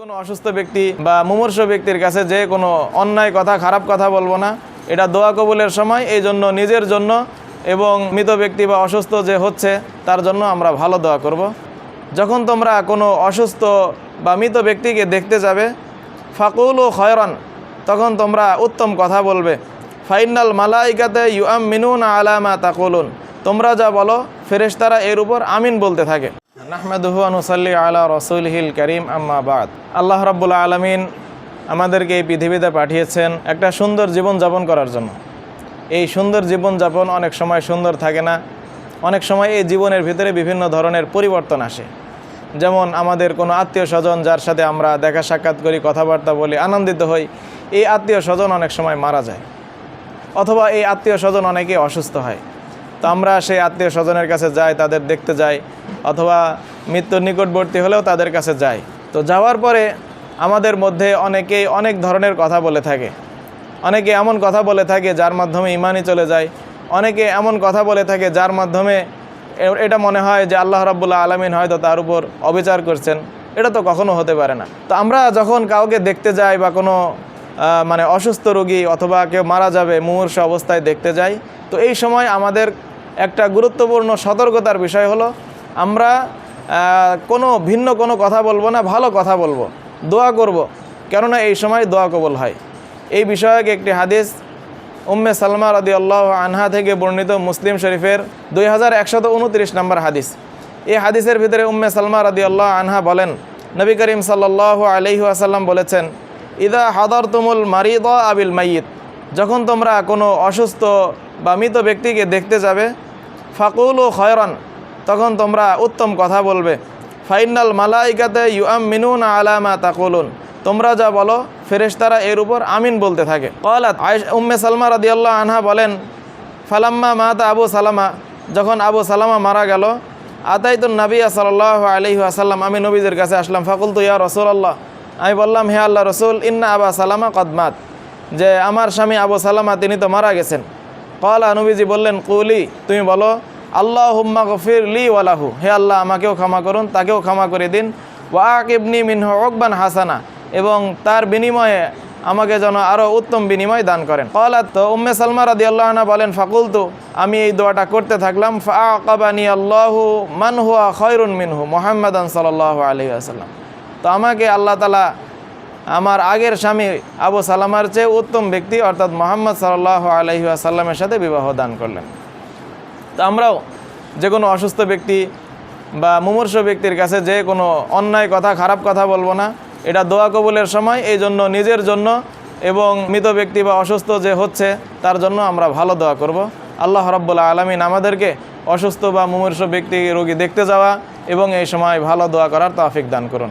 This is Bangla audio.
কোনো অসুস্থ ব্যক্তি বা মুমূর্ষ ব্যক্তির কাছে যে কোনো অন্যায় কথা, খারাপ কথা বলব না। এটা দোয়া কবুলের সময়, এই জন্য নিজের জন্য এবং মৃত ব্যক্তি বা অসুস্থ যে হচ্ছে, তার জন্য আমরা ভালো দোয়া করব। যখন তোমরা কোনো অসুস্থ বা মৃত ব্যক্তিকে দেখতে যাবে, ফাকুল ও খয়রান, তখন তোমরা উত্তম কথা বলবে। ফাইনাল মালাইকাতে ইউআম মিনুন আলামা তাকুলুন, তোমরা যা বলো, ফেরেশতারা এর উপর আমিন বলতে থাকে। নাহমেদুহু আনুসাল্লি আলা রসুলহিল করিম, আম্মা বাদ। আল্লাহ রাব্বুল আলমিন আমাদেরকে এই পৃথিবীতে পাঠিয়েছেন একটা সুন্দর জীবন যাপন করার জন্য। এই সুন্দর জীবনযাপন অনেক সময় সুন্দর থাকে না। অনেক সময় এই জীবনের ভিতরে বিভিন্ন ধরনের পরিবর্তন আসে। যেমন আমাদের কোনো আত্মীয় স্বজন যার সাথে আমরা দেখা সাক্ষাৎ করি, কথাবার্তা বলি, আনন্দিত হই, এই আত্মীয় স্বজন অনেক সময় মারা যায়। অথবা এই আত্মীয় স্বজন অনেকে অসুস্থ হয়। তো আমরা সেই আত্মীয় স্বজনের কাছে যাই, তাদের দেখতে যাই, অথবা মৃত্যুর নিকটবর্তী হলেও তাদের কাছে যাই। তো যাওয়ার পরে আমাদের মধ্যে অনেকেই অনেক ধরনের কথা বলে থাকে। অনেকে এমন কথা বলে থাকে যার মাধ্যমে ইমানই চলে যায়। অনেকে এমন কথা বলে থাকে যার মাধ্যমে এটা মনে হয় যে আল্লাহ রাবুল্লাহ আলমিন হয়তো তার উপর অবিচার করছেন। এটা তো কখনো হতে পারে না। তো আমরা যখন কাউকে দেখতে যাই বা কোনো মানে অসুস্থ রোগী অথবা কেউ মারা যাবে, মুমূর্ষ অবস্থায় দেখতে যাই, তো এই সময় আমাদের একটা গুরুত্বপূর্ণ সতর্কতার বিষয় হলো, আমরা কোনো ভিন্ন কোনো কথা বলব না, ভালো কথা বলব, দোয়া করব। কেননা এই সময় দোয়া কবল হয় এই বিষয়ক একটি হাদিস উম্মে সালমা রদি আল্লাহ আনহা থেকে বর্ণিত মুসলিম শরীফের দুই হাজার একশত উনত্রিশ নম্বর হাদিস এই হাদিসের ভিতরে উম্মে সালমা রদি আল্লাহ আনহা বলেন, নবী করিম সাল্লাহ আলহি আসাল্লাম বলেছেন, ইদা হাদর তুমুল মারিদ আবিল মাইয়িত যখন তোমরা কোনো অসুস্থ বা মৃত ব্যক্তিকে দেখতে যাবে ফাকুল ও খয়রান, তখন তোমরা উত্তম কথা বলবে। ফাইনাল মালাইকাতে ইউআম মিনুন আলামা তাকুলুন, তোমরা যা বলো ফেরেশতারা এর উপর আমিন বলতে থাকে। কলাত উম্মে সালমা রাদিয়াল্লাহ আনহা বলেন, ফালাম্মা মাতা আবু সালামা, যখন আবু সালামা মারা গেল, আতাইতুন নাবিয়া সাল্লাহ আলহি আসাল্লাম আমি নবীদের কাছে আসলাম ফাকুল তু ইয়া রসুল আল্লাহ আমি বললাম, হে আল্লাহ রসুল, ইন্না আবা সালামা কদমাত যে আমার স্বামী আবু সালামা, তিনি তো মারা গেছেন। কলা নবীজি বললেন, কুলি, তুমি বলো আল্লাহ হুম্মা গফির লি ওয়ালাহু হে আল্লাহ, আমাকেও ক্ষমা করুন, তাকেও ক্ষমা করে দিন। ওয়াক ইবনি মিনহ ওকবান হাসানা। এবং তার বিনিময়ে আমাকে যেন আরও উত্তম বিনিময় দান করেন। কলাত, তো উম্মে সালমা রাদি আল্লাহ বলেন ফাকুল তো আমি এই দোয়াটা করতে থাকলাম ফাকাবানি আল্লাহু মান হুয়া খয়রুন মিনহু, মোহাম্মদান সাল্লাহ আলহি আসাল্লাম তো আমাকে আল্লাহ তালা আমার আগের স্বামী আবু সালামার চেয়ে উত্তম ব্যক্তি, অর্থাৎ মোহাম্মদ সাল্লাহ আলহি আসাল্লামের সাথে বিবাহ দান করলেন। তো আমরাও যে কোনো অসুস্থ ব্যক্তি বা মুমূর্ষ ব্যক্তির কাছে যে কোনো অন্যায় কথা, খারাপ কথা বলব না। এটা দোয়া কবুলের সময়, এই জন্য নিজের জন্য এবং মৃত ব্যক্তি বা অসুস্থ যে হচ্ছে, তার জন্য আমরা ভালো দোয়া করব। আল্লাহ রব্বুল্লা আলমিন আমাদেরকে অসুস্থ বা মুমূর্ষ ব্যক্তি রোগী দেখতে যাওয়া এবং এই সময় ভালো দোয়া করার তৌফিক দান করুন।